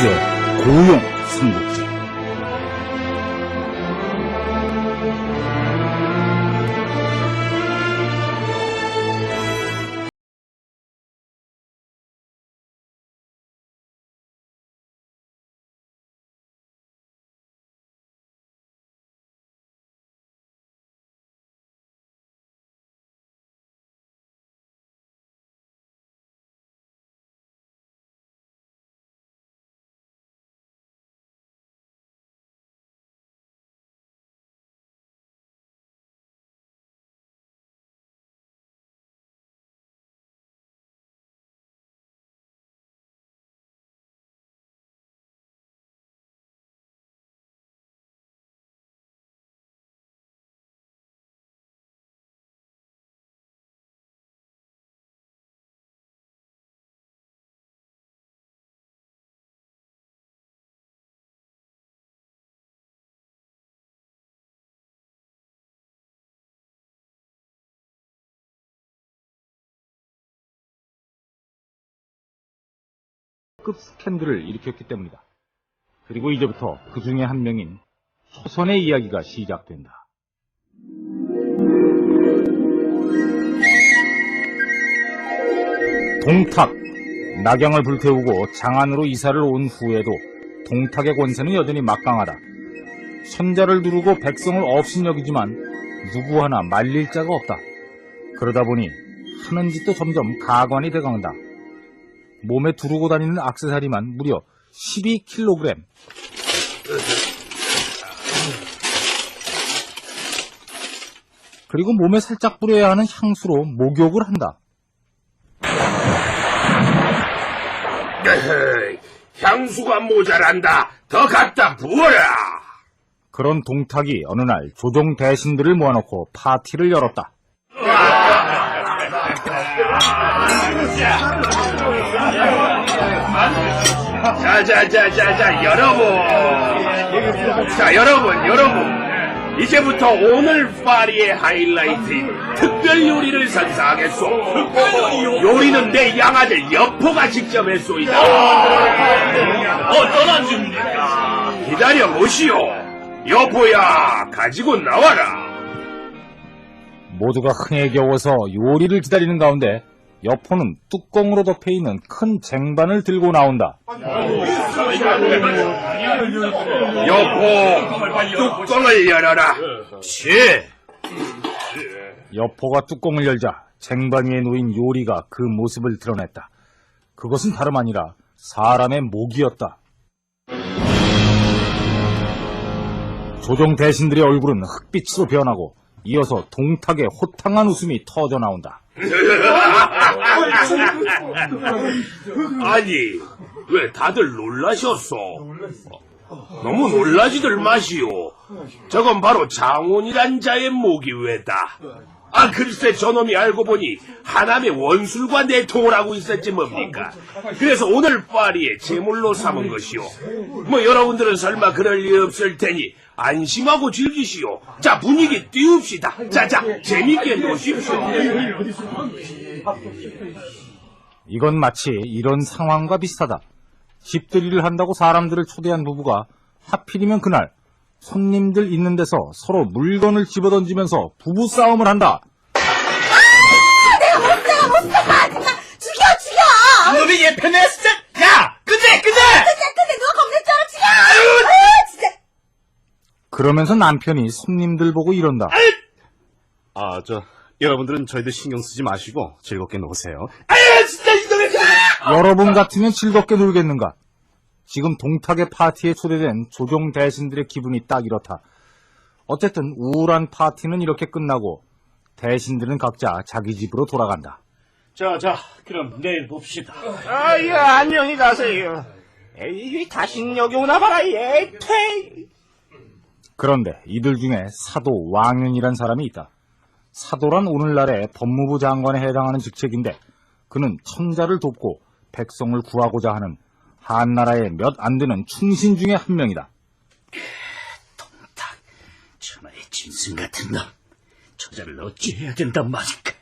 철수의 급 스캔들을 일으켰기 때문이다. 그리고 이제부터 그 중에 한 명인 초선의 이야기가 시작된다. 동탁. 낙양을 불태우고 장안으로 이사를 온 후에도 동탁의 권세는 여전히 막강하다. 손자를 두르고 백성을 없인 여기지만 누구 하나 말릴 자가 없다. 그러다 보니 하는 짓도 점점 가관이 돼간다. 몸에 두르고 다니는 악세사리만 무려 12kg. 그리고 몸에 살짝 뿌려야 하는 향수로 목욕을 한다. 향수가 모자란다. 더 갖다 부어라. 그런 동탁이 어느 날 조종 대신들을 모아놓고 파티를 열었다. 자 자 자 자 자 여러분. 자 여러분 여러분. 이제부터 오늘 파리의 하이라이트인 특별 요리를 선사하겠소. 요리는 내 양아들 여포가 직접 했소이다. 어떤 안주입니까? 기다려 보시오. 여포야, 가지고 나와라. 모두가 흥에 겨워서 요리를 기다리는 가운데 여포는 뚜껑으로 덮여 있는 큰 쟁반을 들고 나온다. 여포, 뚜껑을 열어라. 치. 여포가 뚜껑을 열자 쟁반 위에 놓인 요리가 그 모습을 드러냈다. 그것은 다름 아니라 사람의 목이었다. 조정 대신들의 얼굴은 흑빛으로 변하고 이어서 동탁의 호탕한 웃음이 터져 나온다. 아니, 왜 다들 놀라셨어? 너무 놀라지들 마시오. 저건 바로 장훈이란 자의 왜다. 아, 글쎄 저놈이 알고 보니 하남의 원술과 내통을 하고 있었지 뭡니까? 그래서 오늘 파리에 제물로 삼은 것이오. 뭐 여러분들은 설마 그럴 리 없을 테니 안심하고 즐기시오. 자, 분위기 띄웁시다. 자, 자, 재밌게 노십시오. 이건 마치 이런 상황과 비슷하다. 집들이를 한다고 사람들을 초대한 부부가 하필이면 그날 손님들 있는 데서 서로 물건을 집어던지면서 부부싸움을 한다. 죽여 죽여! 놈이 얘 편해 진짜 야 끝내 끝내 진짜 근데 누가 겁낼 줄 알아 죽여! 아 진짜 그러면서 남편이 손님들 보고 이런다. 아, 저, 여러분들은 저희들 신경 쓰지 마시고 즐겁게 노세요. 아유 진짜 이놈의 여러분 같으면 즐겁게 놀겠는가? 지금 동탁의 파티에 초대된 조종 대신들의 기분이 딱 이렇다. 어쨌든 우울한 파티는 이렇게 끝나고 대신들은 각자 자기 집으로 돌아간다. 자, 자, 그럼 내일 봅시다. 아유, 안녕히 가세요. 에이, 다신 여기 오나 봐라, 얘, 퇴! 그런데 이들 중에 사도 왕윤이란 사람이 있다. 사도란 오늘날의 법무부 장관에 해당하는 직책인데 그는 천자를 돕고 백성을 구하고자 하는 한나라의 몇 안 되는 충신 중에 한 명이다. 딱 천하의 짐승 같은 놈. 저자를 어찌 해야 된단 말일까?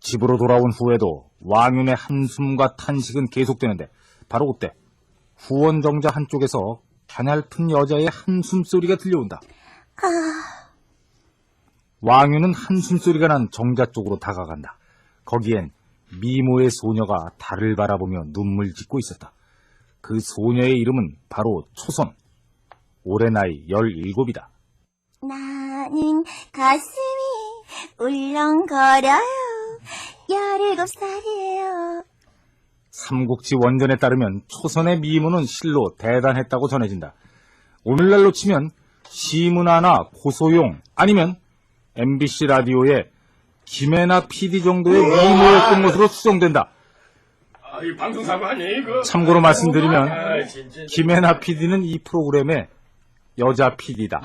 집으로 돌아온 후에도 왕윤의 한숨과 탄식은 계속되는데 바로 그때 후원정자 한쪽에서 가냘픈 여자의 한숨 소리가 들려온다. 왕윤은 한숨 소리가 난 정자 쪽으로 다가간다. 거기엔 미모의 소녀가 달을 바라보며 눈물 짓고 있었다. 그 소녀의 이름은 바로 초선. 올해 나이 17이다. 나는 가슴이 울렁거려요. 17살이에요. 삼국지 원전에 따르면 초선의 미모는 실로 대단했다고 전해진다. 오늘날로 치면 시문화나 고소용 아니면 MBC 라디오의 김혜나 PD 정도의 미모였던 것으로 추정된다. 아, 이 방송 사고 아니에요, 이거? 참고로 말씀드리면 아, 진짜. 김혜나 PD는 이 프로그램의 여자 PD다.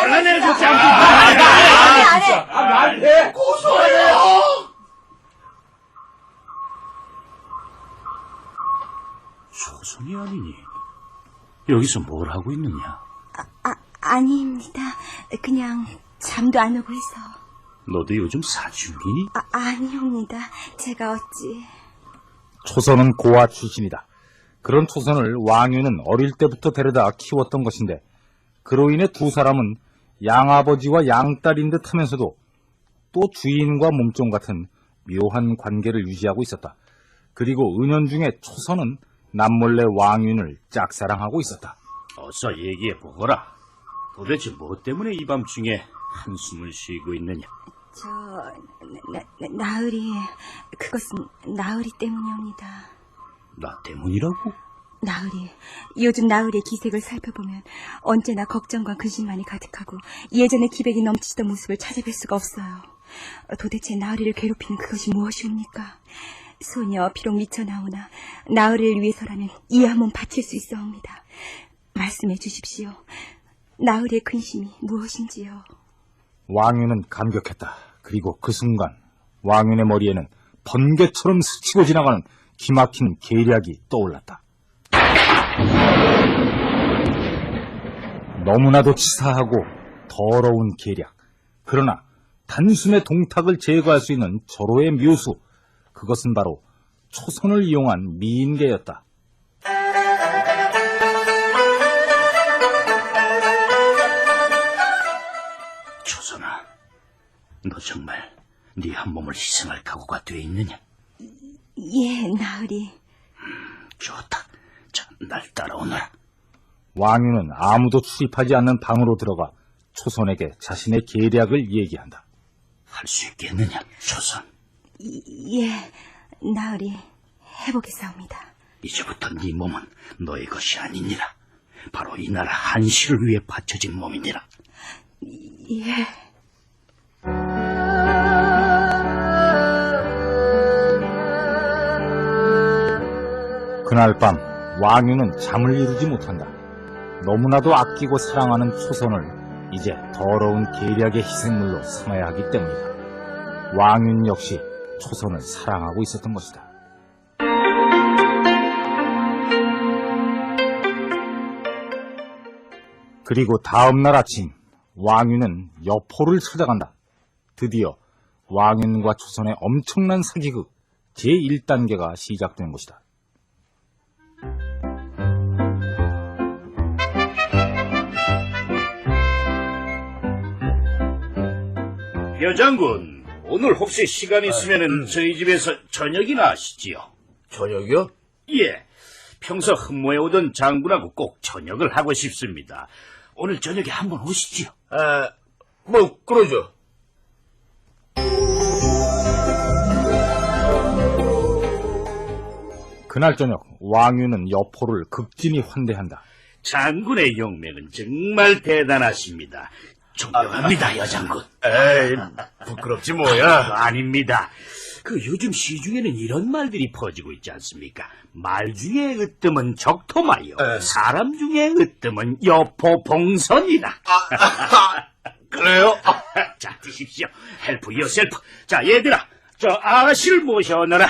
곤란해, 좋지 안 해, 안 해. 초선이 아니니. 여기서 뭘 하고 있느냐? 아, 아닙니다. 그냥 잠도 안 오고 해서. 너도 요즘 사춘기니? 아, 아니옵니다. 제가 어찌. 초선은 고아 출신이다. 그런 초선을 왕유는 어릴 때부터 데려다 키웠던 것인데 그로 인해 두 사람은 양아버지와 양딸인 듯 하면서도 또 주인과 몸종 같은 묘한 관계를 유지하고 있었다. 그리고 은연중에 초선은 남몰래 왕윤을 짝사랑하고 있었다. 어서 얘기해 보거라. 도대체 뭐 때문에 이 밤중에 한숨을 쉬고 있느냐? 저, 나, 나, 나으리, 그것은 나으리 때문이옵니다. 나 때문이라고? 나으리, 요즘 나으리의 기색을 살펴보면 언제나 걱정과 근심만이 가득하고 예전의 기백이 넘치던 모습을 찾아뵐 수가 없어요. 도대체 나으리를 괴롭히는 그것이 무엇이옵니까? 소녀 비록 미쳐나오나 나으리를 위해서라면 이 한 몸 바칠 수 있어옵니다. 말씀해 주십시오. 나으리의 근심이 무엇인지요? 왕윤은 감격했다. 그리고 그 순간 왕윤의 머리에는 번개처럼 스치고 지나가는 기막힌 계략이 떠올랐다. 너무나도 치사하고 더러운 계략. 그러나 단숨에 동탁을 제거할 수 있는 절호의 묘수. 그것은 바로 초선을 이용한 미인계였다. 너 정말 네 한 몸을 희생할 각오가 돼 있느냐? 예, 나으리. 좋다. 자, 날 따라오너라. 왕윤은 아무도 출입하지 않는 방으로 들어가 초선에게 자신의 계략을 얘기한다. 할 수 있겠느냐, 초선? 예, 나으리. 해보겠사옵니다. 이제부터 네 몸은 너의 것이 아니니라. 바로 이 나라 한시를 위해 바쳐진 몸이니라. 예. 그날 밤 왕유는 잠을 이루지 못한다. 너무나도 아끼고 사랑하는 초선을 이제 더러운 계략의 희생물로 삼아야 하기 때문이다. 왕윤 역시 초선을 사랑하고 있었던 것이다. 그리고 다음 날 아침 왕윤은 여포를 찾아간다. 드디어 왕윤과 초선의 엄청난 사기극 제1단계가 시작된 것이다. 여장군, 오늘 혹시 시간 있으면은 저희 집에서 저녁이나 하시지요? 저녁이요? 예. 평소 흠모해 오던 장군하고 꼭 저녁을 하고 싶습니다. 오늘 저녁에 한번 오시지요. 아, 뭐, 그러죠. 그날 저녁 왕유는 여포를 극진히 환대한다. 장군의 용맹은 정말 대단하십니다. 존경합니다, 여장군. 에이, 부끄럽지 뭐야. 아닙니다. 그 요즘 시중에는 이런 말들이 퍼지고 있지 않습니까? 말 중에 으뜸은 적토마요. 에. 사람 중에 으뜸은 여포봉선이다. 그래요? 자, 드십시오. 헬프 요셀프. 자, 얘들아. 저 아가씨를 모셔오너라.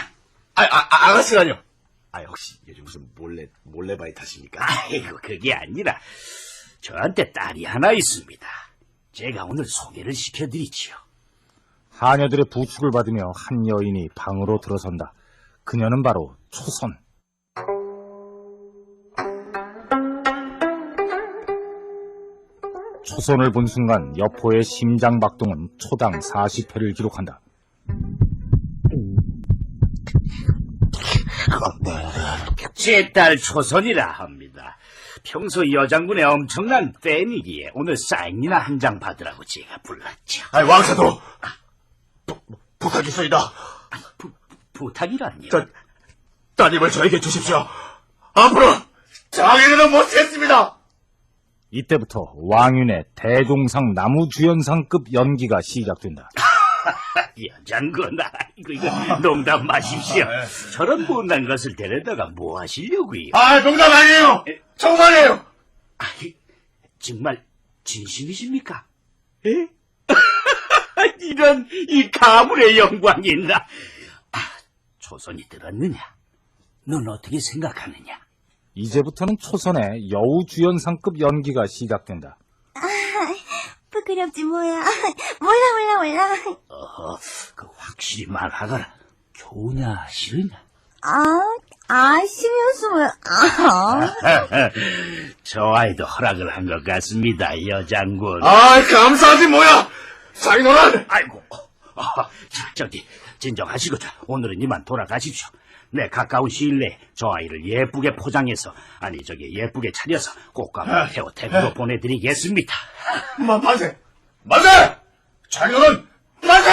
아, 아, 아, 아가씨라뇨? 아, 혹시 요즘 무슨 몰래, 몰래바이 타십니까? 아이고, 그게 아니라 저한테 딸이 하나 있습니다. 제가 오늘 소개를 시켜드리지요. 하녀들의 부축을 받으며 한 여인이 방으로 들어선다. 그녀는 바로 초선. 초선을 본 순간 여포의 심장 박동은 초당 40회를 기록한다. 제 딸 초선이라 합니다. 평소 여장군의 엄청난 팬이기에 오늘 사인이나 한 장 받으라고 제가 불렀죠. 아, 왕사도 부, 부탁이 있어이다. 부, 부탁이란요. 저, 따님을 저에게 주십시오. 앞으로 장인어른 못했습니다. 이때부터 왕윤의 대종상 나무주연상급 연기가 시작된다. 여장군, 아이고, 이거 농담 마십시오. 저런 못난 것을 데려다가 뭐 하시려고요? 아, 농담 아니에요. 정말이에요. 아이, 정말 진심이십니까? 에? 이런 이 가물의 영광이 있나? 아, 조선이 들었느냐? 넌 어떻게 생각하느냐? 이제부터는 초선의 여우주연상급 연기가 시작된다. 부끄럽지 뭐야. 몰라 몰라 몰라. 어허, 그 확실히 말하거라. 좋으냐 싫으냐? 아, 아, 심연수, 아. 저 아이도 허락을 한 것 같습니다, 여장군. 아, 감사하지 뭐야. 장인어른. 아이고, 아, 자, 저기, 진정하시고, 자, 오늘은 이만 돌아가십시오. 내 가까운 시일 내에 저 아이를 예쁘게 포장해서, 아니, 저기, 예쁘게 차려서 꽃감을 태워 태국으로 보내드리겠습니다. 마, 만세. 만세. 장인어른. 만세.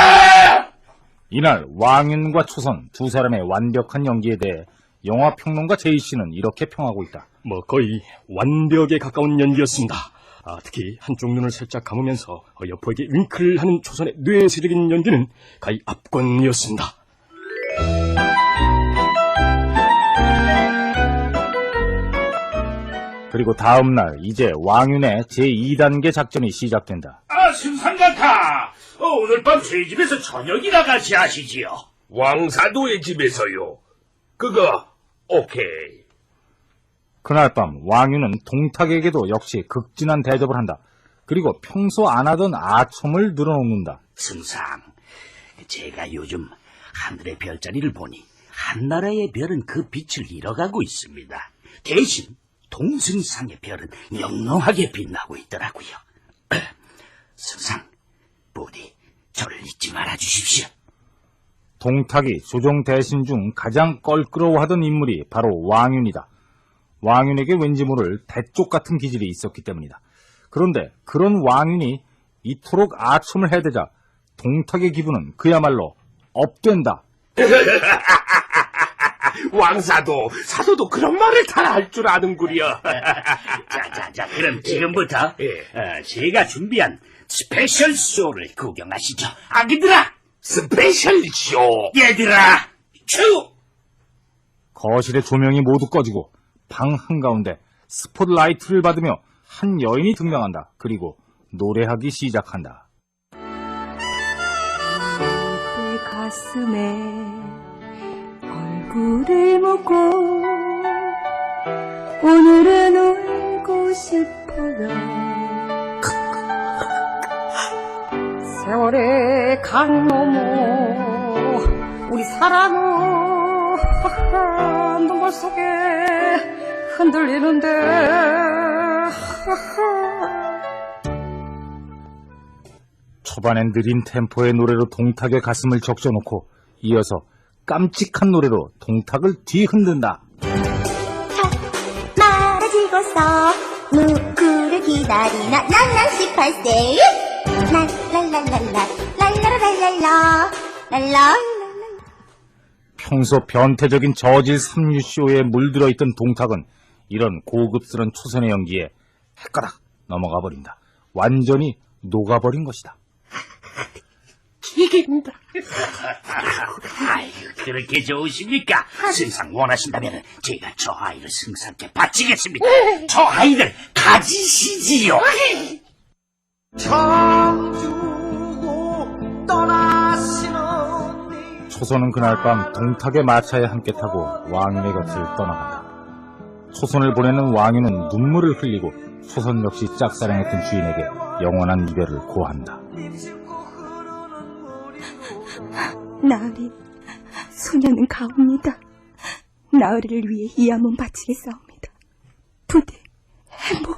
이날 왕윤과 초선 두 사람의 완벽한 연기에 대해 영화 평론가 제이 씨는 이렇게 평하고 있다. 뭐 거의 완벽에 가까운 연기였습니다. 아, 특히 한쪽 눈을 살짝 감으면서 어, 여포에게 윙크를 하는 초선의 뇌세적인 연기는 가히 압권이었습니다. 그리고 다음 날 이제 왕윤의 제2단계 작전이 시작된다. 아, 승상각하! 어, 오늘 밤 저희 집에서 저녁이나 같이 하시지요. 왕사도의 집에서요. 그거 오케이. 그날 밤 왕윤은 동탁에게도 역시 극진한 대접을 한다. 그리고 평소 안 하던 아첨을 늘어놓는다. 승상, 제가 요즘 하늘의 별자리를 보니 한 나라의 별은 그 빛을 잃어가고 있습니다. 대신 동승상의 별은 영롱하게 빛나고 있더라고요. 승상, 부디 저를 잊지 말아 주십시오. 동탁이 조정 대신 중 가장 껄끄러워하던 인물이 바로 왕윤이다. 왕윤에게 왠지 모를 대쪽 같은 기질이 있었기 때문이다. 그런데 그런 왕윤이 이토록 아첨을 해대자 동탁의 기분은 그야말로 업된다. 왕사도 사도도 그런 말을 다할줄 아는구려. 자, 자, 자, 그럼 지금부터 예. 어, 제가 준비한 스페셜 쇼를 구경하시죠. 아기들아, 스페셜 쇼. 얘들아, 큐! 거실의 조명이 모두 꺼지고 방 한가운데 스포트라이트를 받으며 한 여인이 등장한다. 그리고 노래하기 시작한다. 그 가슴에 얼굴을 묻고 오늘은 강 너머 우리 사랑은 눈물 속에 흔들리는데. 초반엔 느린 템포의 노래로 동탁의 가슴을 적셔놓고 이어서 깜찍한 노래로 동탁을 뒤흔든다. 말아지고서 누구를 기다리나? 난난 18세. 랄랄랄랄라 랄라라랄랄라 랄라 평소 변태적인 저질 삼류쇼에 물들어 있던 동탁은 이런 고급스런 초선의 연기에 헷가닥 넘어가 버린다. 완전히 녹아버린 것이다. 아이고, 그렇게 좋으십니까? 승상 원하신다면 제가 저 아이를 승상께 바치겠습니다. 저 아이를 가지시지요. 초선은 그날 밤 동탁의 마차에 함께 타고 왕윤의 곁을 떠나간다. 초선을 보내는 왕윤은 눈물을 흘리고 초선 역시 짝사랑했던 주인에게 영원한 이별을 고한다. 나으리, 소녀는 가옵니다. 나으리를 위해 이 한몸 바치겠사옵니다. 부디 행복하게.